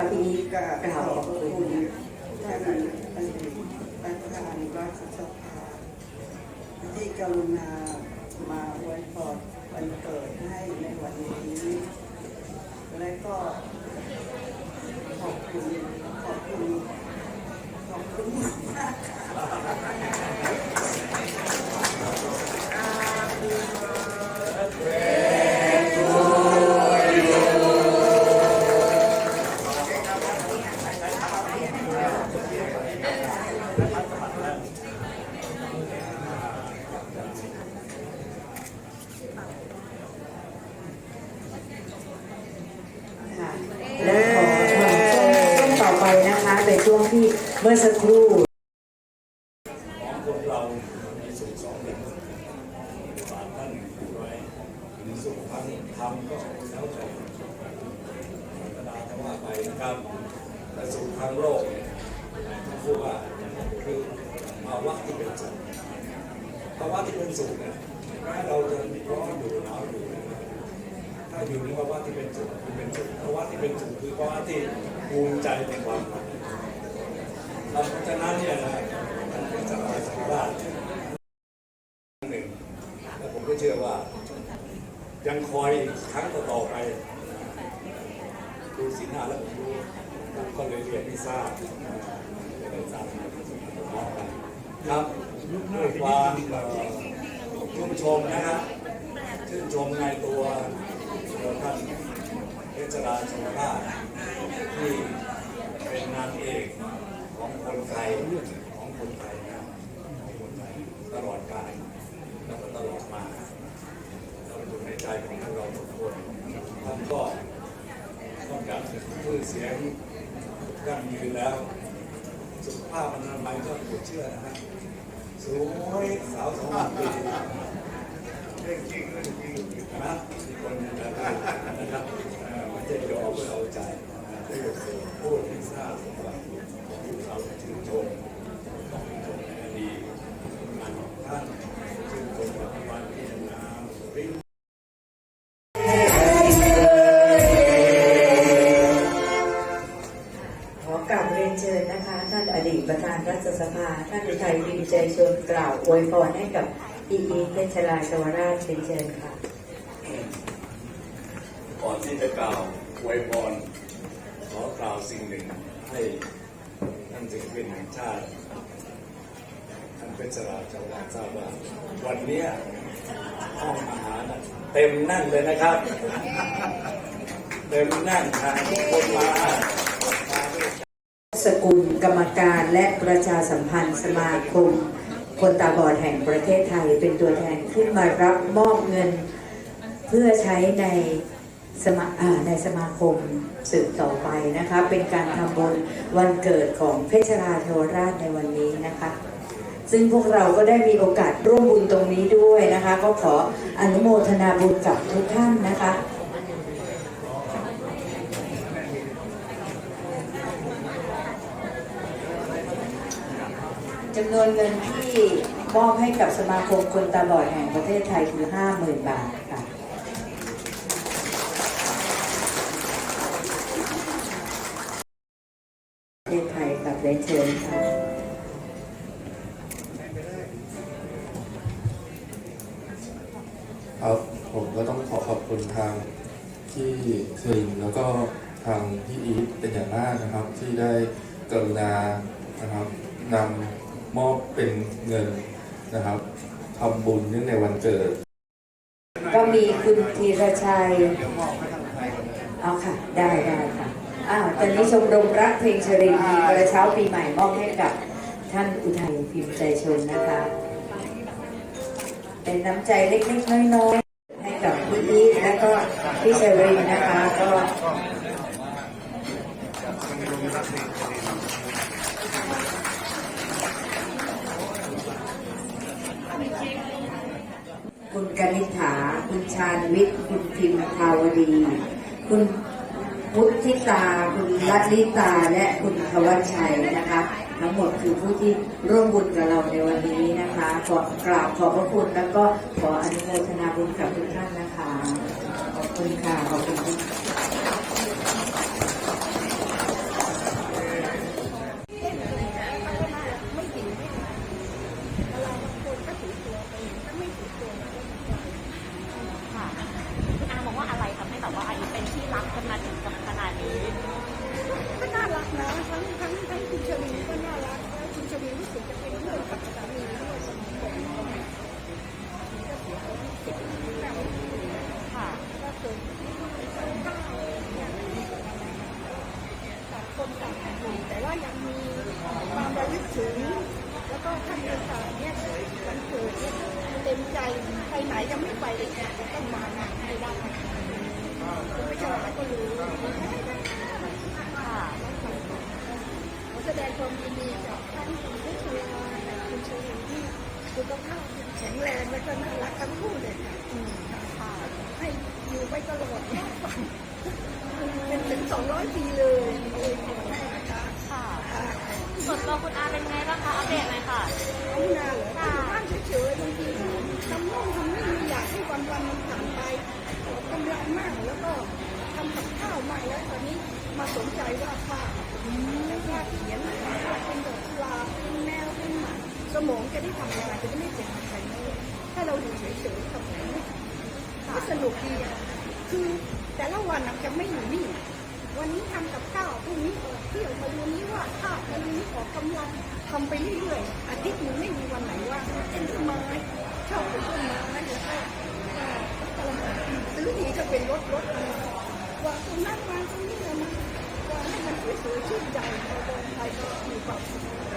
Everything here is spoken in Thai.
ครับที่นี้กล่าวขอบคุณท่านอดีตประธานรัฐสภาที่กรุณามาอวยพรวันเกิดให้ในวันนี้ และก็ขอบคุณขอบคุณมากมากค่ะ ค่ะและขอช่วงช่วงต่อไปนะคะเป็นช่วงที่ เมื่อสักครู่ของคนเรามีสุขสองอย่างบาทท่านอยู่ไว้มีสุขทางธรรมก็แล้วแต่ธรรมดาจะว่าไปนะครับแต่สุขทางโลกเนี่ยคือว่าคือภาวะที่เป็นสุขภาวะที่เป็นสุขเนี่ยแม้เราจะร้อนอยู่หนาวอยู่นะครับถ้าอยู่ในภาวะที่เป็นสุขคือเป็นสุขภาวะที่เป็นสุขคือภาวะที่ภูมิใจในความ เราพราะนั้นเนี่ยนะมันเป็นสบายสบายหนึ่งและผมก็เชื่อว่า ยังคอยครั้งต่อไปดูสีหน้าแล้วผมรู้ผมก็เลยเรียนพิซซ่าจะได้ทราบครับด้วยความชื่นชมนะครับชื่นชมในตัวท่านเพชรราชนราชที่เป็นนางเอก ของคนไทยของคนไทยนะของคนไทยตลอดกาลแล้วก็ตลอดมาเราอยู่ในใจของพวกเราทุกคนท่านก็ต้องการชื่อเสียงยั่งยืนแล้ว สุขภาพอนามัยก็ปวดเชื่อนะฮะสวยสาวสองปีเรื่องจริงเรื่องจริงนะมีคนนะครับนะครับไม่ใช่จะเอาเพื่อเอาใจ นะพูดพูดให้ทราบว่าที่เราชื่นชมต้องชมในอดีตงานของท่านชื่นชมปัจจุบันที่งามริ้ขอกราบเรียนเชิญนะคะ ท่านอดีตประธานรัฐสภา ท่านอุทัยวินใจชวนกล่าวอวยพรให้กับอีอีเพชรราชวราชเป็นเชิญค่ะ ก่อนที่จะกล่าวอวยพร สิ่งหนึ่งให้ท่านศิลปินแห่งชาติท่านเป็นสราชาวบ้านทราบว่าวันนี้ห้องอาหารเต็มนั่งเลยนะครับ เต็มนั่งทางทุกคนมาสกุลกรรมการและประชาสัมพันธ์สมาคม คนตาบอดแห่งประเทศไทยเป็นตัวแทนขึ้นมารับมอบเงิน เพื่อใช้ใน สมาในสมาคมสืบต่อไปนะคะ เป็นการทำบุญวันเกิดของเพชรราชวราชในวันนี้นะคะ ซึ่งพวกเราก็ได้มีโอกาสร่วมบุญตรงนี้ด้วยนะคะ ก็ขออนุโมทนาบุญกับทุกท่านนะคะจำนวนเงินที่มอบให้กับสมาคมคนตาบอดแห่งประเทศไทยคือ 50,000 บาท ครับผมก็ต้องขอขอบคุณทางพี่คลินแล้วก็ทางพี่อีทเป็นอย่างมากนะครับ ที่ได้กรุณานะครับนำมอบเป็นเงินนะครับทำบุญเนื่องในวันเกิด ก็มีคุณธีรชัยเอาค่ะ ได้ได้ค่ะอ้าวตอนนี้ชมรมรักเพลงชรินมีกระเช้าปีใหม่มอบให้กับท่านอุทัยพิมพ์ใจชนนะคะ เป็นน้ำใจเล็กๆน้อยๆให้กับพี่อีทและก็พี่เชรินนะคะก็คุณกนิษฐา คุณชาญวิทย์ คุณพิมพ์ภาวดี คุณพุทธิตา คุณลัทลิตา และคุณทวัชชัยนะคะ ทั้งหมดคือผู้ที่ร่วมบุญกับเราในวันนี้นะคะ ขอกราบขอบพระคุณแล้วก็ขออนุโมทนาบุญกับทุกท่านนะคะ ขอบคุณค่ะ ขอบคุณค่ะ ค่ะคุณอาบอกว่าอะไรทำให้แบบว่าอายุเป็นที่รักกันมาถึงกับขนาดนี้ ก็น่ารักนะทั้งทั้งทั้งคุณชวีก็น่ารักแล้วคุณชวีรู้สึกจะเป็นเพื่อนกับสามีด้วยสมัยก่อนก็เสียไปสิบปีแล้ว ค่ะ ก็เกิดต่างคนต่างอยู่แต่ ว่ายังมีความระลึกถึงแล้วก็ท่านต่างเนี่ยวันเกิดเนี่ยเต็มใจไปไหนยังไม่ไปเลยค่ะต้องมางานให้ได้คุณไม่ใช่หลาก็รู้ค่ะขอแสดงความยินดีกับท่านคุณผู้ชมคุณชวีที่สุขภาพแข็งแรงและก็น่ารักทั้งคู่เลยค่ะอืมค่ะให้อยู่ไปตลอดรอดฟังเป็นถึงสองร้อยปีเลย ตัวคุณอาเป็นไงบ้างคะอัปเดตหน่อยค่ะเอานานเหรออยู่บ้านเฉยๆบางทีทำโน่นทำนี่ไม่อยากให้วันวันๆมันผ่านไปออกกำลังมากแล้วก็ทำกับข้าวมากแล้วตอนนี้มาสนใจว่าดภาพแล้ววาดเขียนวาดเป็นดอกกุหลาบเป็นแนวเป็นหมากสมองจะได้ทำงานจะได้ไม่เจ็บอะไรเลยถ้าเราอยู่เฉยๆทำอะไรไม่ก็สนุกดีอะคือแต่ละวันน่ะจะไม่อยู่นิ่ง วันนี้ทำกับข้าวพรุ่งนี้ออกเที่ยวมาดูนี้ว่าข้าวมาดูนี้ออกกำลังทำไปเรื่อยๆอาทิตย์หนึงไม่มีวันไหนว่างเป็นต้นไม้ชอบเป็นต้นไม้แล้วก็ซื้อทีก็เป็นรถรถอะไรวาตรงนั้นวางตรงนี้เลยนะว่าให้มันสวยๆชื่นใจเราเดินไปก็มีความสุข